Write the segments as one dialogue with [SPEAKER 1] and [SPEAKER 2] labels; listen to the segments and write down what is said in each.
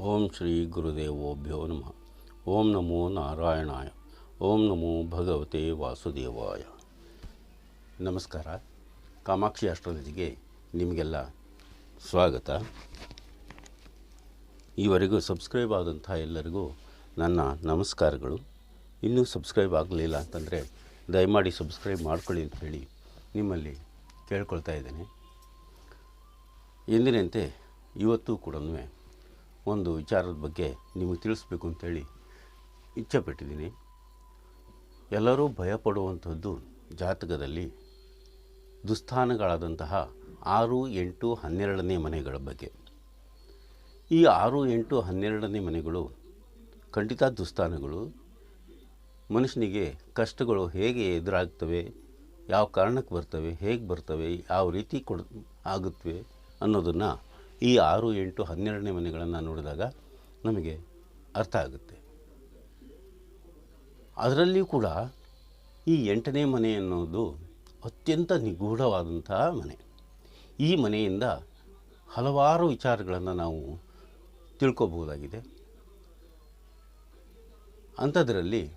[SPEAKER 1] ಓಂ ಶ್ರೀ ಗುರುದೇವೋಭ್ಯೋ ನಮಃ. ಓಂ ನಮೋ ನಾರಾಯಣಾಯ. ಓಂ ನಮೋ ಭಗವತೆ ವಾಸುದೇವಾಯ. ನಮಸ್ಕಾರ. ಕಾಮಾಕ್ಷಿ ಆಸ್ಟ್ರಾಲಜಿಗೆ ನಿಮಗೆಲ್ಲ ಸ್ವಾಗತ. ಈವರೆಗೂ ಸಬ್ಸ್ಕ್ರೈಬ್ ಆದಂಥ ಎಲ್ಲರಿಗೂ ನನ್ನ ನಮಸ್ಕಾರಗಳು. ಇನ್ನೂ ಸಬ್ಸ್ಕ್ರೈಬ್ ಆಗಲಿಲ್ಲ ಅಂತಂದರೆ ದಯಮಾಡಿ ಸಬ್ಸ್ಕ್ರೈಬ್ ಮಾಡ್ಕೊಳ್ಳಿ ಅಂತ ಹೇಳಿ ನಿಮ್ಮಲ್ಲಿ ಕೇಳ್ಕೊಳ್ತಾ ಇದ್ದೇನೆ. ಎಂದಿನಂತೆ ಇವತ್ತು ಕೂಡ ಒಂದು ವಿಚಾರದ ಬಗ್ಗೆ ನಿಮಗೆ ತಿಳಿಸ್ಬೇಕು ಅಂತೇಳಿ ಇಚ್ಛೆಪಟ್ಟಿದ್ದೀನಿ. ಎಲ್ಲರೂ ಭಯಪಡುವಂಥದ್ದು ಜಾತಕದಲ್ಲಿ ದುಸ್ಥಾನಗಳಾದಂತಹ ಆರು ಎಂಟು ಹನ್ನೆರಡನೇ ಮನೆಗಳ ಬಗ್ಗೆ. ಈ ಆರು ಎಂಟು ಹನ್ನೆರಡನೇ ಮನೆಗಳು ಖಂಡಿತ ದುಸ್ಥಾನಗಳು. ಮನುಷ್ಯನಿಗೆ ಕಷ್ಟಗಳು ಹೇಗೆ ಎದುರಾಗ್ತವೆ, ಯಾವ ಕಾರಣಕ್ಕೆ ಬರ್ತವೆ, ಹೇಗೆ ಬರ್ತವೆ, ಯಾವ ರೀತಿ ಕೊಡ್, ಆಗುತ್ತವೆ ಅನ್ನೋದನ್ನು ಈ ಆರು, ಎಂಟು, ಹನ್ನೆರಡನೇ ಮನೆಗಳನ್ನು ನೋಡಿದಾಗ ನಮಗೆ ಅರ್ಥ ಆಗುತ್ತೆ. ಅದರಲ್ಲಿಯೂ ಕೂಡ ಈ ಎಂಟನೇ ಮನೆ ಅನ್ನೋದು ಅತ್ಯಂತ ನಿಗೂಢವಾದಂತಹ ಮನೆ. ಈ ಮನೆಯಿಂದ ಹಲವಾರು ವಿಚಾರಗಳನ್ನು ನಾವು ತಿಳ್ಕೋಬಹುದಾಗಿದೆ. ಅಂಥದ್ರಲ್ಲಿ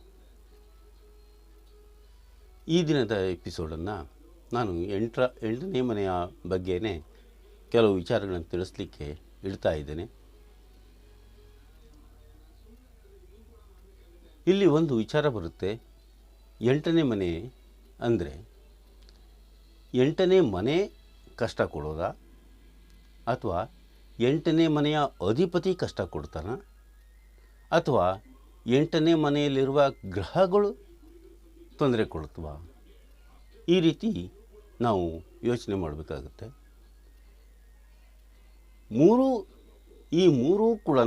[SPEAKER 1] ಈ ದಿನದ ಎಪಿಸೋಡನ್ನು ನಾನು ಎಂಟರ, ಎಂಟನೇ ಮನೆಯ ಬಗ್ಗೆನೇ ಕೆಲವು ವಿಚಾರಗಳನ್ನು ತಿಳಿಸ್ಲಿಕ್ಕೆ ಇಡ್ತಾ ಇದ್ದೇನೆ. ಇಲ್ಲಿ ಒಂದು ವಿಚಾರ ಬರುತ್ತೆ. ಎಂಟನೇ ಮನೆ ಅಂದರೆ ಎಂಟನೇ ಮನೆ ಕಷ್ಟ ಕೊಡೋದಾ? ಅಥವಾ ಎಂಟನೇ ಮನೆಯ ಅಧಿಪತಿ ಕಷ್ಟ ಕೊಡ್ತಾನ? ಅಥವಾ ಎಂಟನೇ ಮನೆಯಲ್ಲಿರುವ ಗ್ರಹಗಳು ತೊಂದರೆ ಕೊಡುತ್ತವ? ಈ ರೀತಿ ನಾವು ಯೋಚನೆ ಮಾಡಬೇಕಾಗುತ್ತೆ. ಮೂರು, ಈ ಮೂರೂ ಕೂಡ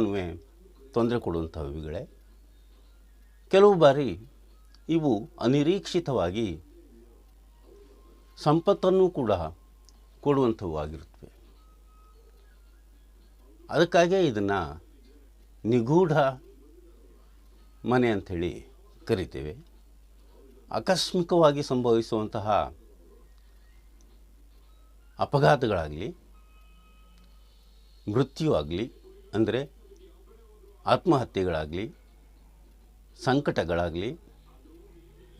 [SPEAKER 1] ತೊಂದರೆ ಕೊಡುವಂಥವುಗಳೇ ಕೆಲವು ಬಾರಿ ಇವು ಅನಿರೀಕ್ಷಿತವಾಗಿ ಸಂಪತ್ತನ್ನು ಕೂಡ ಕೊಡುವಂಥವು ಆಗಿರುತ್ತವೆ. ಅದಕ್ಕಾಗೇ ಇದನ್ನು ನಿಗೂಢ ಮನೆ ಅಂಥೇಳಿ ಕರಿತೇವೆ. ಆಕಸ್ಮಿಕವಾಗಿ ಸಂಭವಿಸುವಂತಹ ಅಪಘಾತಗಳಾಗಲಿ ಮೃತ್ಯು ಆಗಲಿ ಅಂದರೆ ಆತ್ಮಹತ್ಯೆಗಳಾಗಲಿ, ಸಂಕಟಗಳಾಗಲಿ,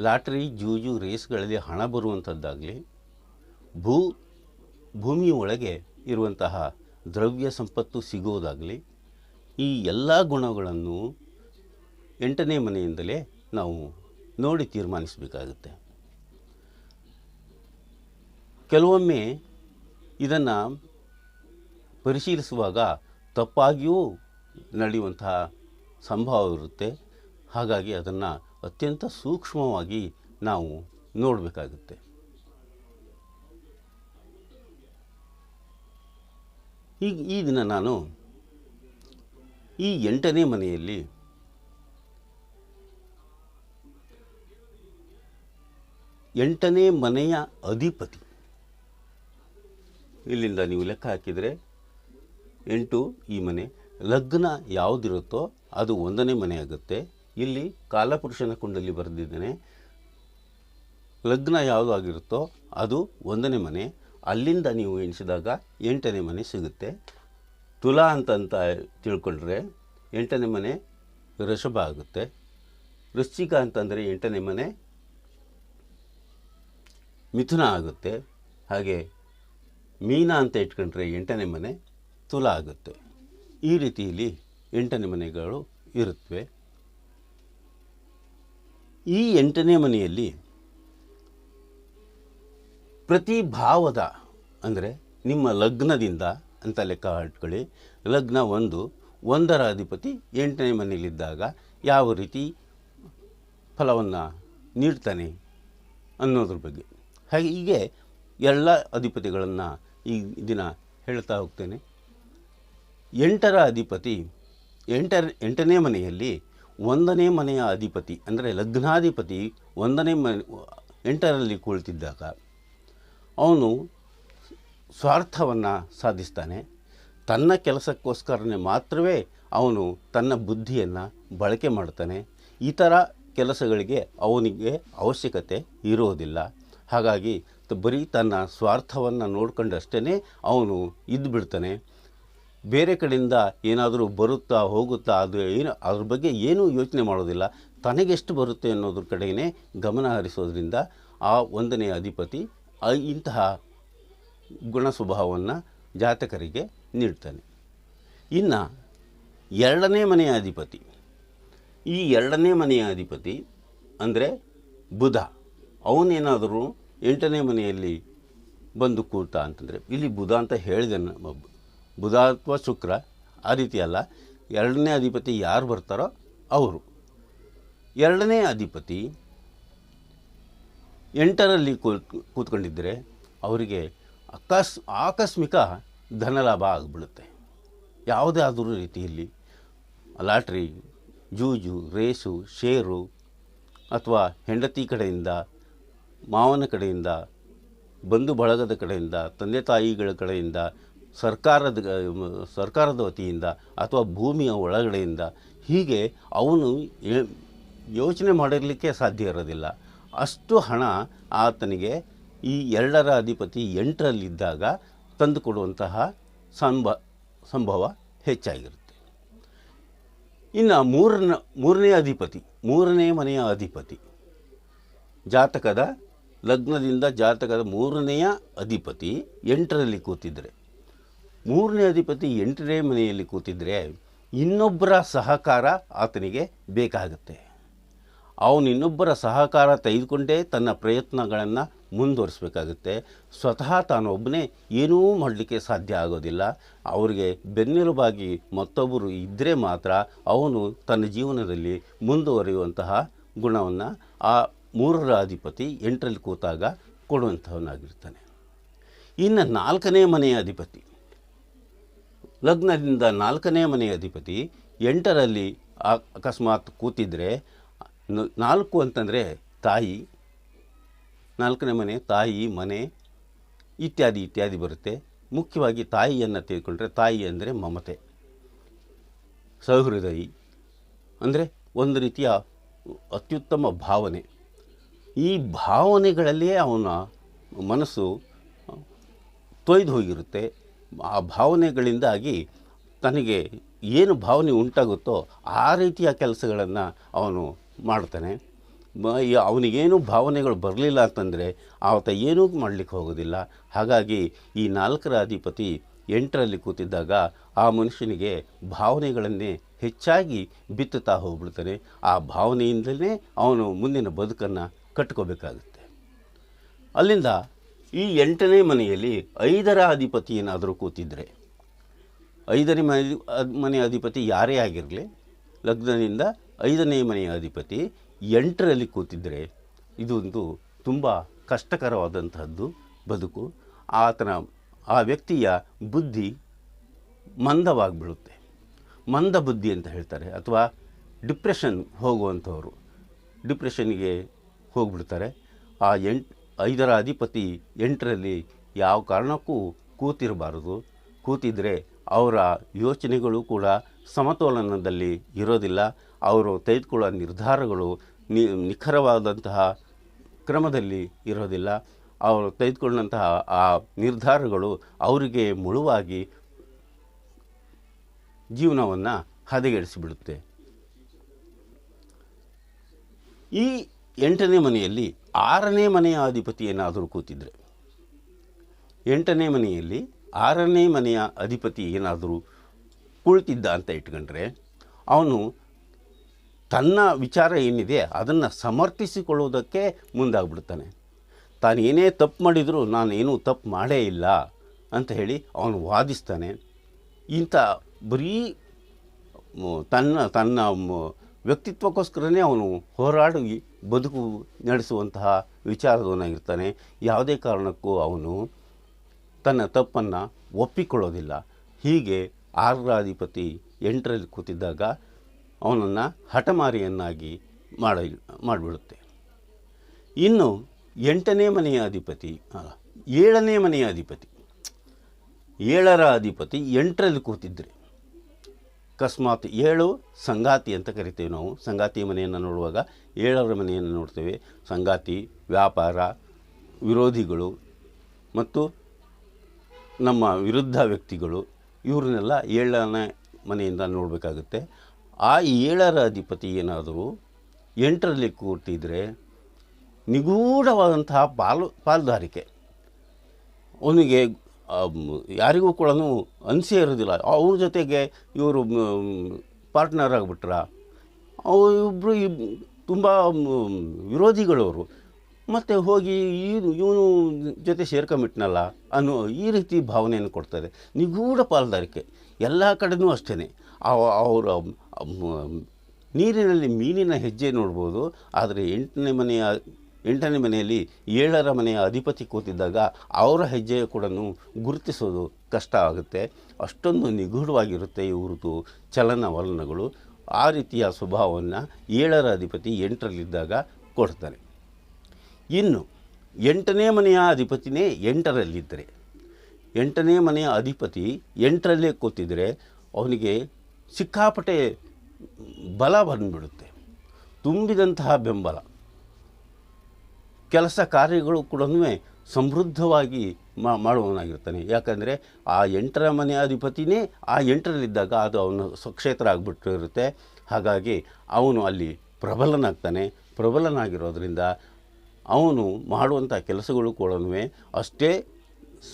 [SPEAKER 1] ಲಾಟ್ರಿ, ಜೂಜು, ರೇಸ್ಗಳಲ್ಲಿ ಹಣ ಬರುವಂಥದ್ದಾಗಲಿ ಭೂ, ಭೂಮಿಯ ಒಳಗೆ ಇರುವಂತಹ ದ್ರವ್ಯ ಸಂಪತ್ತು ಸಿಗೋದಾಗಲಿ, ಈ ಎಲ್ಲ ಗುಣಗಳನ್ನು ಎಂಟನೇ ಮನೆಯಿಂದಲೇ ನಾವು ನೋಡಿ ತೀರ್ಮಾನಿಸಬೇಕಾಗುತ್ತೆ. ಕೆಲವೊಮ್ಮೆ ಇದನ್ನು ಪರಿಶೀಲಿಸುವಾಗ ತಪ್ಪಾಗಿಯೂ ನಡೆಯುವಂತಹ ಸಂಭವ ಇರುತ್ತೆ. ಹಾಗಾಗಿ ಅದನ್ನು ಅತ್ಯಂತ ಸೂಕ್ಷ್ಮವಾಗಿ ನಾವು ನೋಡಬೇಕಾಗುತ್ತೆ. ಈಗ ಈ ದಿನ ನಾನು ಈ ಎಂಟನೇ ಮನೆಯಲ್ಲಿ ಎಂಟನೇ ಮನೆಯ ಅಧಿಪತಿ ಇಲ್ಲಿಂದ ನೀವು ಲೆಕ್ಕ ಹಾಕಿದರೆ ಎಂಟು ಈ ಮನೆ. ಲಗ್ನ ಯಾವುದಿರುತ್ತೋ ಅದು ಒಂದನೇ ಮನೆ ಆಗುತ್ತೆ ಇಲ್ಲಿ ಕಾಲಪುರುಷನ ಕುಂಡಲಿ ಬರೆದಿದ್ದೇನೆ. ಲಗ್ನ ಯಾವುದು ಆಗಿರುತ್ತೋ ಅದು ಒಂದನೇ ಮನೆ. ಅಲ್ಲಿಂದ ನೀವು ಎಣಿಸಿದಾಗ ಎಂಟನೇ ಮನೆ ಸಿಗುತ್ತೆ. ತುಲಾ ಅಂತಂತ ತಿಳ್ಕೊಂಡ್ರೆ ಎಂಟನೇ ಮನೆ ಋಷಭ ಆಗುತ್ತೆ. ವೃಶ್ಚಿಕ ಅಂತಂದರೆ ಎಂಟನೇ ಮನೆ ಮಿಥುನ ಆಗುತ್ತೆ. ಹಾಗೆ ಮೀನ ಅಂತ ಇಟ್ಕೊಂಡ್ರೆ ಎಂಟನೇ ಮನೆ. ತುಲ ಆಗುತ್ತೆ. ಈ ರೀತಿಯಲ್ಲಿ ಎಂಟನೇ ಮನೆಗಳು ಇರುತ್ತವೆ ಈ ಎಂಟನೇ ಮನೆಯಲ್ಲಿ ಪ್ರತಿ ಭಾವದ ಅಂದರೆ ನಿಮ್ಮ ಲಗ್ನದಿಂದ ಅಂತ ಲೆಕ್ಕ ಹಾಟ್ಕೊಳ್ಳಿ ಲಗ್ನ ಒಂದು, ಒಂದರ ಅಧಿಪತಿ ಎಂಟನೇ ಮನೆಯಲ್ಲಿದ್ದಾಗ ಯಾವ ರೀತಿ ಫಲವನ್ನು ನೀಡ್ತಾನೆ ಅನ್ನೋದ್ರ ಬಗ್ಗೆ. ಹಾಗೆ ಹೀಗೆ ಎಲ್ಲ ಅಧಿಪತಿಗಳನ್ನು ಈ ದಿನ ಹೇಳ್ತಾ ಹೋಗ್ತೇನೆ. ಎಂಟರ ಅಧಿಪತಿ, ಎಂಟರ, ಎಂಟನೇ ಮನೆಯಲ್ಲಿ ಒಂದನೇ ಮನೆಯ ಅಧಿಪತಿ, ಅಂದರೆ ಲಗ್ನಾಧಿಪತಿ ಒಂದನೇ ಮನೆ ಎಂಟರಲ್ಲಿ ಕುಳಿತಿದ್ದಾಗ ಅವನು ಸ್ವಾರ್ಥವನ್ನು ಸಾಧಿಸ್ತಾನೆ. ತನ್ನ ಕೆಲಸಕ್ಕೋಸ್ಕರನೇ ಮಾತ್ರವೇ ಅವನು ತನ್ನ ಬುದ್ಧಿಯನ್ನು ಬಳಕೆ ಮಾಡ್ತಾನೆ. ಇತರ ಕೆಲಸಗಳಿಗೆ ಅವನಿಗೆ ಅವಶ್ಯಕತೆ ಇರೋದಿಲ್ಲ. ಹಾಗಾಗಿ ಬರೀ ತನ್ನ ಸ್ವಾರ್ಥವನ್ನು ನೋಡ್ಕೊಂಡಷ್ಟೇ ಅವನು ಇದ್ದು ಬಿಡ್ತಾನೆ ಬೇರೆ ಕಡೆಯಿಂದ ಏನಾದರೂ ಬರುತ್ತಾ ಹೋಗುತ್ತಾ ಅದು ಏನು, ಅದ್ರ ಬಗ್ಗೆ ಏನೂ ಯೋಚನೆ ಮಾಡೋದಿಲ್ಲ ತನಗೆಷ್ಟು ಬರುತ್ತೆ ಅನ್ನೋದ್ರ ಕಡೆಗೇ ಗಮನ ಹರಿಸೋದ್ರಿಂದ ಆ ಒಂದನೇ ಅಧಿಪತಿ ಇಂತಹ ಗುಣ ಸ್ವಭಾವವನ್ನು ಜಾತಕರಿಗೆ ನೀಡ್ತಾನೆ ಇನ್ನು ಎರಡನೇ ಮನೆಯ ಅಧಿಪತಿ, ಈ ಎರಡನೇ ಮನೆಯ ಅಧಿಪತಿ ಅಂದರೆ ಬುಧ ಅವನೇನಾದರೂ ಎಂಟನೇ ಮನೆಯಲ್ಲಿ ಬಂದು ಕೂತ ಅಂತಂದರೆ, ಇಲ್ಲಿ ಬುಧ ಅಂತ ಹೇಳಿದೆ. ಬುಧ ಅಥವಾ ಶುಕ್ರ, ಆ ರೀತಿ ಅಲ್ಲ. ಎರಡನೇ ಅಧಿಪತಿ ಯಾರು ಬರ್ತಾರೋ ಅವರು. ಎರಡನೇ ಅಧಿಪತಿ ಎಂಟರಲ್ಲಿ ಕೂತ್ ಕೂತ್ಕೊಂಡಿದ್ದರೆ ಅವರಿಗೆ ಅಕಸ್, ಆಕಸ್ಮಿಕ ಧನಲಾಭ ಆಗಿಬಿಡುತ್ತೆ. ಯಾವುದೇ ಆದರೂ ರೀತಿಯಲ್ಲಿ ಲಾಟ್ರಿ, ಜೂಜು, ರೇಸು ಷೇರು ಅಥವಾ ಹೆಂಡತಿ ಕಡೆಯಿಂದ, ಮಾವನ ಕಡೆಯಿಂದ, ಬಂಧು ಬಳಗದ ಕಡೆಯಿಂದ, ತಂದೆ ತಾಯಿಗಳ ಕಡೆಯಿಂದ ಸರ್ಕಾರದ ಸರ್ಕಾರದ ವತಿಯಿಂದ ಅಥವಾ ಭೂಮಿಯ ಒಳಗಡೆಯಿಂದ ಹೀಗೆ ಅವನು ಯೋಚನೆ ಮಾಡಿರಲಿಕ್ಕೆ ಸಾಧ್ಯ ಇರೋದಿಲ್ಲ. ಅಷ್ಟು ಹಣ ಆತನಿಗೆ ಈ ಎರಡರ ಅಧಿಪತಿ ಎಂಟರಲ್ಲಿದ್ದಾಗ ತಂದುಕೊಡುವಂತಹ ಸಂಭ, ಸಂಭವ ಹೆಚ್ಚಾಗಿರುತ್ತೆ. ಇನ್ನು ಮೂರನ, ಮೂರನೇ ಅಧಿಪತಿ, ಮೂರನೇ ಮನೆಯ ಅಧಿಪತಿ, ಜಾತಕದ, ಲಗ್ನದಿಂದ ಜಾತಕದ ಮೂರನೆಯ ಅಧಿಪತಿ ಎಂಟರಲ್ಲಿ ಕೂತಿದ್ದರೆ ಮೂರನೇ ಅಧಿಪತಿ ಎಂಟನೇ ಮನೆಯಲ್ಲಿ ಕೂತಿದ್ದರೆ ಇನ್ನೊಬ್ಬರ ಸಹಕಾರ ಆತನಿಗೆ ಬೇಕಾಗುತ್ತೆ. ಅವನು ಇನ್ನೊಬ್ಬರ ಸಹಕಾರ ತೆಗೆದುಕೊಂಡೇ ತನ್ನ ಪ್ರಯತ್ನಗಳನ್ನು ಮುಂದುವರಿಸಬೇಕಾಗುತ್ತೆ. ಸ್ವತಃ ತಾನೊಬ್ಬನೇ ಏನೂ ಮಾಡಲಿಕ್ಕೆ ಸಾಧ್ಯ ಆಗೋದಿಲ್ಲ. ಅವರಿಗೆ ಬೆನ್ನೆಲುಬಾಗಿ ಮತ್ತೊಬ್ಬರು ಇದ್ದರೆ ಮಾತ್ರ ಅವನು ತನ್ನ ಜೀವನದಲ್ಲಿ ಮುಂದುವರಿಯುವಂತಹ ಗುಣವನ್ನು ಆ ಮೂರರ ಅಧಿಪತಿ ಎಂಟರಲ್ಲಿ ಕೂತಾಗ ಕೊಡುವಂಥವನಾಗಿರ್ತಾನೆ. ಇನ್ನು ನಾಲ್ಕನೇ ಮನೆಯ ಅಧಿಪತಿ. ಲಗ್ನದಿಂದ ನಾಲ್ಕನೇ ಮನೆಯ ಅಧಿಪತಿ ಎಂಟರಲ್ಲಿ ಅಕಸ್ಮಾತ್ ಕೂತಿದ್ರೆ, ನ- ನಾಲ್ಕು ಅಂತಂದರೆ ತಾಯಿ, ನಾಲ್ಕನೇ ಮನೆ, ತಾಯಿ, ಮನೆ ಇತ್ಯಾದಿ ಇತ್ಯಾದಿ ಬರುತ್ತೆ. ಮುಖ್ಯವಾಗಿ ತಾಯಿಯನ್ನು ತೆಗೆದುಕೊಂಡ್ರೆ ತಾಯಿ ಅಂದರೆ ಮಮತೆ, ಸಹೃದಯಿ ಅಂದರೆ ಒಂದು ರೀತಿಯ ಅತ್ಯುತ್ತಮ ಭಾವನೆ. ಈ ಭಾವನೆಗಳಲ್ಲಿಯೇ ಅವನ ಮನಸ್ಸು ತೊಯ್ದು ಹೋಗಿರುತ್ತೆ. ಆ ಭಾವನೆಗಳಿಂದಾಗಿ ತನಗೆ ಏನು ಭಾವನೆ ಉಂಟಾಗುತ್ತೋ ಆ ರೀತಿಯ ಕೆಲಸಗಳನ್ನು ಅವನು ಮಾಡ್ತಾನೆ. ಅವನಿಗೇನು ಭಾವನೆಗಳು ಬರಲಿಲ್ಲ ಅಂತಂದರೆ ಆತ ಏನೂ ಮಾಡಲಿಕ್ಕೆ ಹೋಗೋದಿಲ್ಲ. ಹಾಗಾಗಿ ಈ ನಾಲ್ಕರ ಅಧಿಪತಿ ಎಂಟರಲ್ಲಿ ಕೂತಿದ್ದಾಗ ಆ ಮನುಷ್ಯನಿಗೆ ಭಾವನೆಗಳನ್ನೇ ಹೆಚ್ಚಾಗಿ ಬಿತ್ತುತ್ತಾ ಹೋಗ್ಬಿಡ್ತಾನೆ. ಆ ಭಾವನೆಯಿಂದಲೇ ಅವನು ಮುಂದಿನ ಬದುಕನ್ನು ಕಟ್ಕೋಬೇಕಾಗುತ್ತೆ. ಅಲ್ಲಿಂದ ಈ ಎಂಟನೇ ಮನೆಯಲ್ಲಿ ಐದರ ಅಧಿಪತಿ ಏನಾದರೂ ಕೂತಿದ್ರೆ, ಐದನೇ ಮನೆ ಮನೆಯ ಅಧಿಪತಿ ಯಾರೇ ಆಗಿರಲಿ, ಲಗ್ನದಿಂದ ಐದನೇ ಮನೆಯ ಅಧಿಪತಿ ಎಂಟರಲ್ಲಿ ಕೂತಿದ್ದರೆ ಇದೊಂದು ತುಂಬ ಕಷ್ಟಕರವಾದಂತಹದ್ದು ಬದುಕು. ಆತನ, ಆ ವ್ಯಕ್ತಿಯ ಬುದ್ಧಿ ಮಂದವಾಗಿಬಿಡುತ್ತೆ. ಮಂದ ಬುದ್ಧಿ ಅಂತ ಹೇಳ್ತಾರೆ, ಅಥವಾ ಡಿಪ್ರೆಷನ್ ಹೋಗುವಂಥವ್ರು. ಡಿಪ್ರೆಷನ್ಗೆ ಹೋಗ್ಬಿಡ್ತಾರೆ. ಆ ಎಂಟ್ ಐದರ ಅಧಿಪತಿ ಎಂಟರಲ್ಲಿ ಯಾವ ಕಾರಣಕ್ಕೂ ಕೂತಿರಬಾರದು. ಕೂತಿದ್ರೆ ಅವರ ಯೋಚನೆಗಳು ಕೂಡ ಸಮತೋಲನದಲ್ಲಿ ಇರೋದಿಲ್ಲ. ಅವರು ತೆಗೆದುಕೊಳ್ಳೋ ನಿರ್ಧಾರಗಳು ನಿ, ನಿಖರವಾದಂತಹ ಕ್ರಮದಲ್ಲಿ ಇರೋದಿಲ್ಲ. ಅವರು ತೆಗೆದುಕೊಂಡಂತಹ ಆ ನಿರ್ಧಾರಗಳು ಅವರಿಗೆ ಮುಳುವಾಗಿ ಜೀವನವನ್ನು ಹದಗೆಡಿಸಿಬಿಡುತ್ತೆ. ಈ ಎಂಟನೇ ಮನೆಯಲ್ಲಿ ಆರನೇ ಮನೆಯ ಅಧಿಪತಿ ಏನಾದರೂ ಕೂತಿದ್ರೆ. ಎಂಟನೇ ಮನೆಯಲ್ಲಿ ಆರನೇ ಮನೆಯ ಅಧಿಪತಿ ಏನಾದರೂ ಕುಳಿತಿದ್ದ ಅಂತ ಇಟ್ಕೊಂಡ್ರೆ, ಅವನು ತನ್ನ ವಿಚಾರ ಏನಿದೆ ಅದನ್ನು ಸಮರ್ಥಿಸಿಕೊಳ್ಳೋದಕ್ಕೆ ಮುಂದಾಗ್ಬಿಡ್ತಾನೆ. ತಾನು ಏನೇ ತಪ್ಪು ಮಾಡಿದರೂ ನಾನು ಏನೂ ತಪ್ಪು ಮಾಡೇ ಇಲ್ಲ ಅಂತ ಹೇಳಿ ಅವನು ವಾದಿಸ್ತಾನೆ. ಇಂಥ ಬರೀ ತನ್ನ ತನ್ನ ವ್ಯಕ್ತಿತ್ವಕ್ಕೋಸ್ಕರನೇ ಅವನು ಹೋರಾಡಿ ಬದುಕು ನಡೆಸುವಂತಹ ವಿಚಾರದವನಾಗಿರ್ತಾನೆ. ಯಾವುದೇ ಕಾರಣಕ್ಕೂ ಅವನು ತನ್ನ ತಪ್ಪನ್ನು ಒಪ್ಪಿಕೊಳ್ಳೋದಿಲ್ಲ. ಹೀಗೆ ಆರರ ಅಧಿಪತಿ ಎಂಟರಲ್ಲಿ ಕೂತಿದ್ದಾಗ ಅವನನ್ನು ಹಠಮಾರಿಯನ್ನಾಗಿ ಮಾಡ, ಮಾಡಿಬಿಡುತ್ತೆ. ಇನ್ನು ಎಂಟನೇ ಮನೆಯ ಅಧಿಪತಿ ಏಳನೇ ಮನೆಯ ಅಧಿಪತಿ. ಏಳರ ಅಧಿಪತಿ ಎಂಟರಲ್ಲಿ ಕೂತಿದ್ರೆ ಅಕಸ್ಮಾತ್ ಏಳು ಸಂಗಾತಿ ಅಂತ ಕರಿತೀವಿ ನಾವು. ಸಂಗಾತಿ ಮನೆಯನ್ನು ನೋಡುವಾಗ ಏಳರ ಮನೆಯನ್ನು ನೋಡ್ತೇವೆ. ಸಂಗಾತಿ, ವ್ಯಾಪಾರ, ವಿರೋಧಿಗಳು ಮತ್ತು ನಮ್ಮ ವಿರುದ್ಧ ವ್ಯಕ್ತಿಗಳು ಇವ್ರನ್ನೆಲ್ಲ ಏಳನೇ ಮನೆಯಿಂದ ನೋಡಬೇಕಾಗುತ್ತೆ. ಆ ಏಳರ ಅಧಿಪತಿ ಏನಾದರೂ ಎಂಟರಲ್ಲಿ ಕೂರ್ತಿದ್ರೆ ನಿಗೂಢವಾದಂತಹ ಪಾಲು ಪಾಲುದಾರಿಕೆ ಅವನಿಗೆ ಯಾರಿಗೂ ಕೂಡ ಅನಿಸೇ ಇರೋದಿಲ್ಲ ಅವ್ರ ಜೊತೆಗೆ ಇವರು ಪಾರ್ಟ್ನರ್ ಆಗಿಬಿಟ್ರ? ಅವರಿಬ್ಬರು ತುಂಬ ವಿರೋಧಿಗಳವರು. ಮತ್ತು ಹೋಗಿ ಇವನು ಜೊತೆ ಸೇರ್ಕೊಂಬಿಟ್ನಲ್ಲ ಅನ್ನೋ ಈ ರೀತಿ ಭಾವನೆಯನ್ನು ಕೊಡ್ತಾರೆ ನಿಗೂಢ ಪಾಲುದಾರಿಕೆ. ಎಲ್ಲ ಕಡೆಯೂ ಅಷ್ಟೇ ಅವರ ನೀರಿನಲ್ಲಿ ಮೀನಿನ ಹೆಜ್ಜೆ ನೋಡ್ಬೋದು. ಆದರೆ ಎಂಟನೇ ಮನೆಯ ಎಂಟನೇ ಮನೆಯಲ್ಲಿ ಏಳರ ಮನೆಯ ಅಧಿಪತಿ ಕೂತಿದ್ದಾಗ ಅವರ ಹೆಜ್ಜೆಯ ಕೂಡ ಗುರುತಿಸೋದು ಕಷ್ಟ ಆಗುತ್ತೆ. ಅಷ್ಟೊಂದು ನಿಗೂಢವಾಗಿರುತ್ತೆ ಇವ್ರದ್ದು ಚಲನವಲನಗಳು. ಆ ರೀತಿಯ ಸ್ವಭಾವವನ್ನು ಏಳರ ಅಧಿಪತಿ ಎಂಟರಲ್ಲಿದ್ದಾಗ ಕೊಡ್ತಾರೆ. ಇನ್ನು ಎಂಟನೇ ಮನೆಯ ಅಧಿಪತಿನೇ ಎಂಟರಲ್ಲಿದ್ದರೆ. ಎಂಟನೇ ಮನೆಯ ಅಧಿಪತಿ ಎಂಟರಲ್ಲೇ ಕೂತಿದ್ರೆ ಅವನಿಗೆ ಸಿಕ್ಕಾಪಟ್ಟೆ ಬಲ ಬಂದುಬಿಡುತ್ತೆ. ತುಂಬಿದಂತಹ ಬೆಂಬಲ. ಕೆಲಸ ಕಾರ್ಯಗಳು ಕೂಡ ಸಮೃದ್ಧವಾಗಿ ಮಾಡುವವನಾಗಿರ್ತಾನೆ. ಯಾಕಂದರೆ ಆ ಎಂಟರ ಮನೆ ಅಧಿಪತಿನೇ ಆ ಎಂಟರಲ್ಲಿದ್ದಾಗ ಅದು ಅವನು ಸ್ವಕ್ಷೇತ್ರ ಆಗಿಬಿಟ್ಟಿರುತ್ತೆ. ಹಾಗಾಗಿ ಅವನು ಅಲ್ಲಿ ಪ್ರಬಲನಾಗ್ತಾನೆ. ಪ್ರಬಲನಾಗಿರೋದ್ರಿಂದ ಅವನು ಮಾಡುವಂಥ ಕೆಲಸಗಳು ಕೂಡ ಅಷ್ಟೇ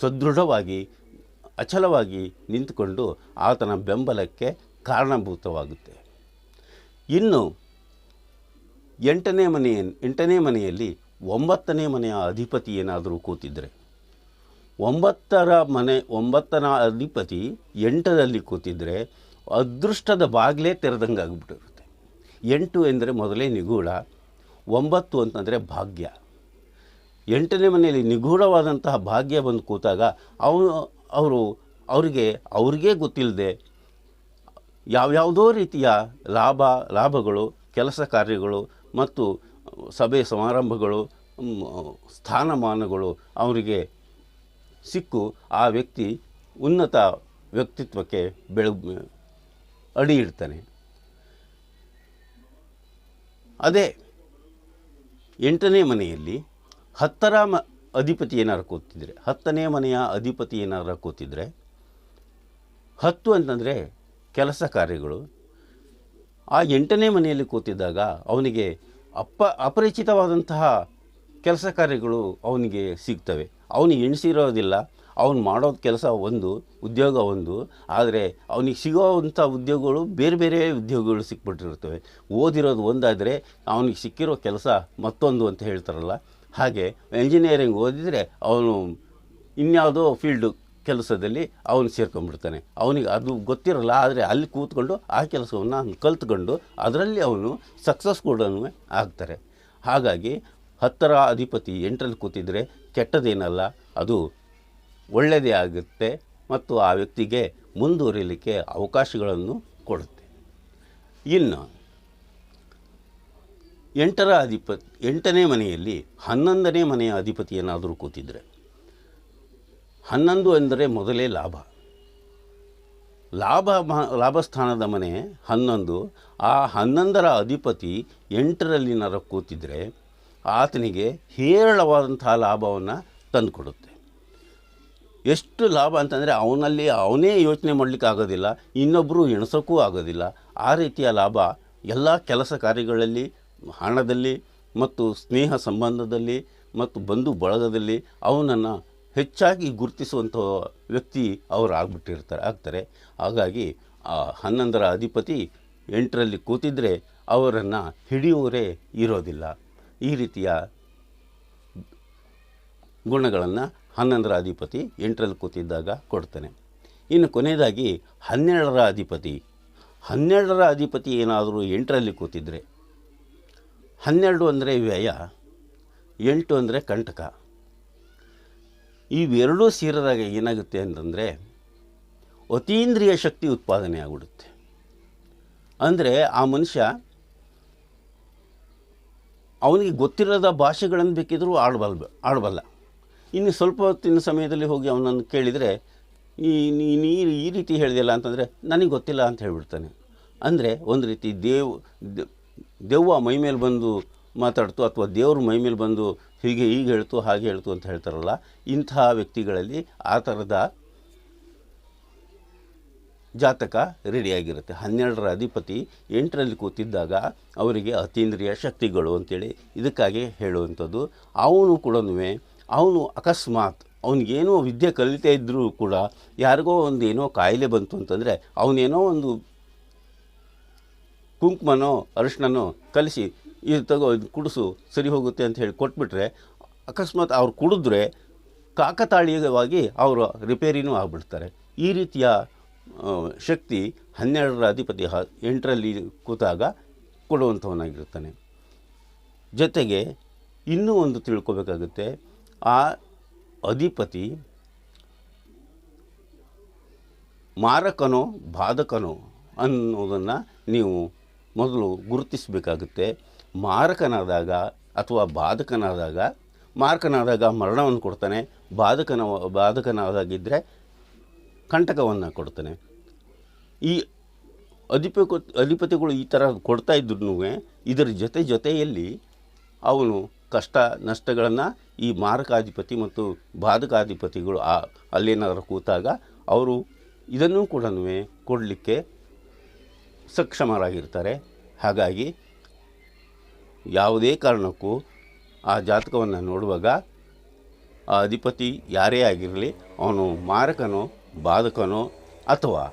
[SPEAKER 1] ಸದೃಢವಾಗಿ, ಅಚಲವಾಗಿ ನಿಂತುಕೊಂಡು ಆತನ ಬೆಂಬಲಕ್ಕೆ ಕಾರಣಭೂತವಾಗುತ್ತೆ. ಇನ್ನು ಎಂಟನೇ ಮನೆಯ, ಎಂಟನೇ ಮನೆಯಲ್ಲಿ ಒಂಬತ್ತನೇ ಮನೆಯ ಅಧಿಪತಿ ಏನಾದರೂ ಕೂತಿದ್ದರೆ ಒಂಬತ್ತರ ಮನೆ ಒಂಬತ್ತನ ಅಧಿಪತಿ ಎಂಟರಲ್ಲಿ ಕೂತಿದ್ದರೆ ಅದೃಷ್ಟದ ಬಾಗಿಲೇ ತೆರೆದಂಗೆ ಆಗಿಬಿಟ್ಟಿರುತ್ತೆ. ಎಂಟು ಎಂದರೆ ಮೊದಲೇ ನಿಗೂಢ, ಒಂಬತ್ತು ಅಂತಂದರೆ ಭಾಗ್ಯ. ಎಂಟನೇ ಮನೆಯಲ್ಲಿ ನಿಗೂಢವಾದಂತಹ ಭಾಗ್ಯ ಬಂದು ಕೂತಾಗ ಅವನು, ಅವರು, ಅವರಿಗೆ, ಅವ್ರಿಗೇ ಗೊತ್ತಿಲ್ಲದೆ ಯಾವ್ಯಾವುದೋ ರೀತಿಯ ಲಾಭ, ಲಾಭಗಳು, ಕೆಲಸ ಕಾರ್ಯಗಳು ಮತ್ತು ಸಭೆ ಸಮಾರಂಭಗಳು ಸ್ಥಾನಮಾನಗಳು ಅವರಿಗೆ ಸಿಕ್ಕು. ಆ ವ್ಯಕ್ತಿ ಉನ್ನತ ವ್ಯಕ್ತಿತ್ವಕ್ಕೆ ಬೆಳ, ಅಡಿ ಇಡ್ತಾನೆ. ಅದೇ ಎಂಟನೇ ಮನೆಯಲ್ಲಿ ಹತ್ತರ ಮ, ಅಧಿಪತಿ ಏನಾರು ಕೂತಿದ್ರೆ, ಹತ್ತನೇ ಮನೆಯ ಅಧಿಪತಿ ಏನಾರು ಕೂತಿದ್ರೆ, ಹತ್ತು ಅಂತಂದರೆ ಕೆಲಸ ಕಾರ್ಯಗಳು. ಆ ಎಂಟನೇ ಮನೆಯಲ್ಲಿ ಕೂತಿದ್ದಾಗ ಅವನಿಗೆ ಅಪ್ಪ ಅಪರಿಚಿತವಾದಂತಹ ಕೆಲಸ ಕಾರ್ಯಗಳು ಅವನಿಗೆ ಸಿಗ್ತವೆ. ಅವನು ಎಣಿಸಿರೋದಿಲ್ಲ. ಅವನು ಮಾಡೋದು ಕೆಲಸ ಒಂದು, ಉದ್ಯೋಗ ಒಂದು. ಆದರೆ ಅವನಿಗೆ ಸಿಗೋವಂಥ ಉದ್ಯೋಗಗಳು ಬೇರೆ ಬೇರೆ ಉದ್ಯೋಗಗಳು ಸಿಕ್ಬಿಟ್ಟಿರ್ತವೆ ಓದಿರೋದು ಒಂದಾದರೆ ಅವನಿಗೆ ಸಿಕ್ಕಿರೋ ಕೆಲಸ ಮತ್ತೊಂದು ಅಂತ ಹೇಳ್ತಾರಲ್ಲ. ಹಾಗೆ ಇಂಜಿನಿಯರಿಂಗ್ ಓದಿದರೆ ಅವನು ಇನ್ಯಾವುದೋ ಫೀಲ್ಡು ಕೆಲಸದಲ್ಲಿ ಅವನು ಸೇರ್ಕೊಂಡ್ಬಿಡ್ತಾನೆ. ಅವನಿಗೆ ಅದು ಗೊತ್ತಿರಲ್ಲ, ಆದರೆ ಅಲ್ಲಿ ಕೂತ್ಕೊಂಡು ಆ ಕೆಲಸವನ್ನು ಅವ್ನು ಕಲ್ತ್ಕೊಂಡು ಅದರಲ್ಲಿ ಅವನು ಸಕ್ಸಸ್ ಕೂಡ ಆಗ್ತಾರೆ. ಹಾಗಾಗಿ ಹತ್ತರ ಅಧಿಪತಿ ಎಂಟರಲ್ಲಿ ಕೂತಿದ್ರೆ ಕೆಟ್ಟದೇನಲ್ಲ, ಅದು ಒಳ್ಳೆಯದೇ ಆಗುತ್ತೆ ಮತ್ತು ಆ ವ್ಯಕ್ತಿಗೆ ಮುಂದುವರಿಯಲಿಕ್ಕೆ ಅವಕಾಶಗಳನ್ನು ಕೊಡುತ್ತೆ. ಇನ್ನು ಎಂಟರ ಅಧಿಪತಿ ಎಂಟನೇ ಮನೆಯಲ್ಲಿ ಹನ್ನೊಂದನೇ ಮನೆಯ ಅಧಿಪತಿ ಏನಾದರೂ ಕೂತಿದ್ರೆ ಹನ್ನೊಂದು ಎಂದರೆ ಮೊದಲೇ ಲಾಭ. ಲಾಭ ಲಾಭಸ್ಥಾನದ ಮನೆ ಹನ್ನೊಂದು. ಆ ಹನ್ನೊಂದರ ಅಧಿಪತಿ ಎಂಟರಲ್ಲಿನಾರ ಕೂತಿದ್ರೆ ಆತನಿಗೆ ಹೇರಳವಾದಂತಹ ಲಾಭವನ್ನು ತಂದುಕೊಡುತ್ತೆ. ಎಷ್ಟು ಲಾಭ ಅಂತಂದರೆ ಅವನಲ್ಲಿ ಅವನೇ ಯೋಚನೆ ಮಾಡಲಿಕ್ಕೆ ಆಗೋದಿಲ್ಲ ಇನ್ನೊಬ್ಬರು ಎಣಿಸೋಕ್ಕೂ ಆಗೋದಿಲ್ಲ. ಆ ರೀತಿಯ ಲಾಭ ಎಲ್ಲ ಕೆಲಸ ಕಾರ್ಯಗಳಲ್ಲಿ, ಹಣದಲ್ಲಿ ಮತ್ತು ಸ್ನೇಹ ಸಂಬಂಧದಲ್ಲಿ ಮತ್ತು ಬಂಧು ಬಳಗದಲ್ಲಿ ಅವನನ್ನು ಹೆಚ್ಚಾಗಿ ಗುರುತಿಸುವಂಥ ವ್ಯಕ್ತಿ ಅವರು ಆಗ್ಬಿಟ್ಟಿರ್ತಾರೆ, ಆಗ್ತಾರೆ. ಹಾಗಾಗಿ ಆ ಹನ್ನೊಂದರ ಅಧಿಪತಿ ಎಂಟರಲ್ಲಿ ಕೂತಿದ್ರೆ ಅವರನ್ನು ಹಿಡಿಯುವರೇ ಇರೋದಿಲ್ಲ. ಈ ರೀತಿಯ ಗುಣಗಳನ್ನು ಹನ್ನೊಂದರ ಅಧಿಪತಿ ಎಂಟರಲ್ಲಿ ಕೂತಿದ್ದಾಗ ಕೊಡ್ತಾನೆ. ಇನ್ನು ಕೊನೆಯದಾಗಿ ಹನ್ನೆರಡರ ಅಧಿಪತಿ. ಹನ್ನೆರಡರ ಅಧಿಪತಿ ಏನಾದರೂ ಎಂಟರಲ್ಲಿ ಕೂತಿದ್ರೆ, ಹನ್ನೆರಡು ಅಂದರೆ ವ್ಯಯ, ಎಂಟು ಅಂದರೆ ಕಂಟಕ. ಇವೆರಡೂ ಸೇರಿದಾಗ ಏನಾಗುತ್ತೆ ಅಂತಂದರೆ ಅತೀಂದ್ರಿಯ ಶಕ್ತಿ ಉತ್ಪಾದನೆ ಆಗಿಬಿಡುತ್ತೆ. ಅಂದರೆ ಆ ಮನುಷ್ಯ ಅವನಿಗೆ ಗೊತ್ತಿರದ ಭಾಷೆಗಳನ್ನು ಬೇಕಿದ್ರೂ ಆಡಬಲ್ಲ ಆಡಬಲ್ಲ ಇನ್ನು ಸ್ವಲ್ಪ ಹೊತ್ತಿನ ಸಮಯದಲ್ಲಿ ಹೋಗಿ ಅವನನ್ನು ಕೇಳಿದರೆ ಈ ನೀನು ಈ ರೀತಿ ಹೇಳಿದೆಯಲ್ಲ ಅಂತಂದರೆ ನನಗೆ ಗೊತ್ತಿಲ್ಲ ಅಂತ ಹೇಳಿಬಿಡ್ತಾನೆ. ಅಂದರೆ ಒಂದು ರೀತಿ ದೇವ್ ದೆವ್ವ ಮೈ ಮೇಲೆ ಬಂದು ಮಾತಾಡ್ತು ಅಥವಾ ದೇವರು ಮೈ ಮೇಲೆ ಬಂದು ಹೀಗೆ ಹೀಗೆ ಹೇಳ್ತು, ಹಾಗೆ ಹೇಳ್ತು ಅಂತ ಹೇಳ್ತಾರಲ್ಲ. ಇಂತಹ ವ್ಯಕ್ತಿಗಳಲ್ಲಿ ಆ ಥರದ ಜಾತಕ ರೆಡಿಯಾಗಿರುತ್ತೆ ಹನ್ನೆರಡರ ಅಧಿಪತಿ ಎಂಟರಲ್ಲಿ ಕೂತಿದ್ದಾಗ ಅವರಿಗೆ ಅತೀಂದ್ರಿಯ ಶಕ್ತಿಗಳು ಅಂತೇಳಿ ಇದಕ್ಕಾಗಿ ಹೇಳುವಂಥದ್ದು. ಅವನು ಕೂಡ ಅವನು ಅಕಸ್ಮಾತ್ ಅವನಿಗೇನೋ ವಿದ್ಯೆ ಕಲಿತಾ ಇದ್ದರೂ ಕೂಡ ಯಾರಿಗೋ ಒಂದು ಏನೋ ಕಾಯಿಲೆ ಬಂತು ಅಂತಂದರೆ ಅವನೇನೋ ಒಂದು ಕುಂಕುಮನೋ ಅರಿಶಿನೋ ಕಲಿಸಿ ಇದು ತಗೋ, ಇದು ಕುಡಿಸು, ಸರಿ ಹೋಗುತ್ತೆ ಅಂತ ಹೇಳಿ ಕೊಟ್ಬಿಟ್ರೆ, ಅಕಸ್ಮಾತ್ ಅವ್ರು ಕುಡಿದ್ರೆ ಕಾಕತಾಳೀಯವಾಗಿ ಅವರು ರಿಪೇರಿನೂ ಆಗಿಬಿಡ್ತಾರೆ. ಈ ರೀತಿಯ ಶಕ್ತಿ ಹನ್ನೆರಡರ ಅಧಿಪತಿ ಹ, ಎಂಟರಲ್ಲಿ ಕೂತಾಗ ಕೊಡುವಂಥವನಾಗಿರ್ತಾನೆ. ಜೊತೆಗೆ ಇನ್ನೂ ಒಂದು ತಿಳ್ಕೊಬೇಕಾಗುತ್ತೆ, ಆ ಅಧಿಪತಿ ಮಾರಕನೋ, ಬಾಧಕನೋ ಅನ್ನೋದನ್ನು ನೀವು ಮೊದಲು ಗುರುತಿಸಬೇಕಾಗುತ್ತೆ. ಮಾರಕನಾದಾಗ ಅಥವಾ ಬಾಧಕನಾದಾಗ, ಮಾರಕನಾದಾಗ ಮರಣವನ್ನು ಕೊಡ್ತಾನೆ, ಬಾಧಕನ ಬಾಧಕನಾದಾಗಿದ್ದರೆ ಕಂಟಕವನ್ನು ಕೊಡ್ತಾನೆ. ಈ ಅಧಿಪ ಅಧಿಪತಿಗಳು ಈ ಥರ ಕೊಡ್ತಾ ಇದ್ರು ಇದರ ಜೊತೆ ಜೊತೆಯಲ್ಲಿ ಅವನು ಕಷ್ಟ ನಷ್ಟಗಳನ್ನು ಈ ಮಾರಕಾಧಿಪತಿ ಮತ್ತು ಬಾಧಕಾಧಿಪತಿಗಳು ಆ, ಅಲ್ಲೇನಾದರೂ ಕೂತಾಗ ಅವರು ಇದನ್ನೂ ಕೂಡ ಕೊಡಲಿಕ್ಕೆ ಸಕ್ಷಮರಾಗಿರ್ತಾರೆ. ಹಾಗಾಗಿ ಯಾವುದೇ ಕಾರಣಕ್ಕೂ ಆ ಜಾತಕವನ್ನು ನೋಡುವಾಗ ಆ ಅಧಿಪತಿ ಯಾರೇ ಆಗಿರಲಿ, ಅವನು ಮಾರಕನೋ, ಬಾಧಕನೋ ಅಥವಾ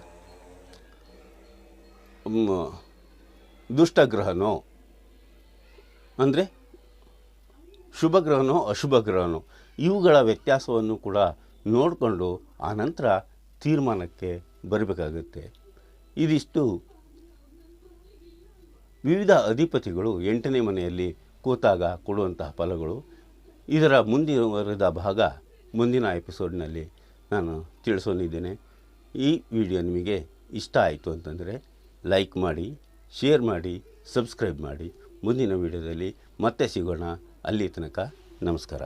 [SPEAKER 1] ದುಷ್ಟಗ್ರಹನೋ ಅಂದರೆ ಶುಭ ಗ್ರಹನೋ, ಅಶುಭ ಗ್ರಹನೋ, ಇವುಗಳ ವ್ಯತ್ಯಾಸವನ್ನು ಕೂಡ ನೋಡಿಕೊಂಡು ಆನಂತರ ತೀರ್ಮಾನಕ್ಕೆ ಬರಬೇಕಾಗುತ್ತೆ. ಇದಿಷ್ಟು ವಿವಿಧ ಅಧಿಪತಿಗಳು ಎಂಟನೇ ಮನೆಯಲ್ಲಿ ಕೂತಾಗ ಕೊಡುವಂತಹ ಫಲಗಳು. ಇದರ ಮುಂದಿನ ಭಾಗ ಮುಂದಿನ ಎಪಿಸೋಡ್ನಲ್ಲಿ ನಾನು ತಿಳಿಸೋನಿದ್ದೇನೆ ಈ ವಿಡಿಯೋ ನಿಮಗೆ ಇಷ್ಟ ಆಯಿತು ಅಂತಂದರೆ ಲೈಕ್ ಮಾಡಿ, ಶೇರ್ ಮಾಡಿ, ಸಬ್ಸ್ಕ್ರೈಬ್ ಮಾಡಿ. ಮುಂದಿನ ವಿಡಿಯೋದಲ್ಲಿ ಮತ್ತೆ ಸಿಗೋಣ. ಅಲ್ಲಿ ತನಕ ನಮಸ್ಕಾರ.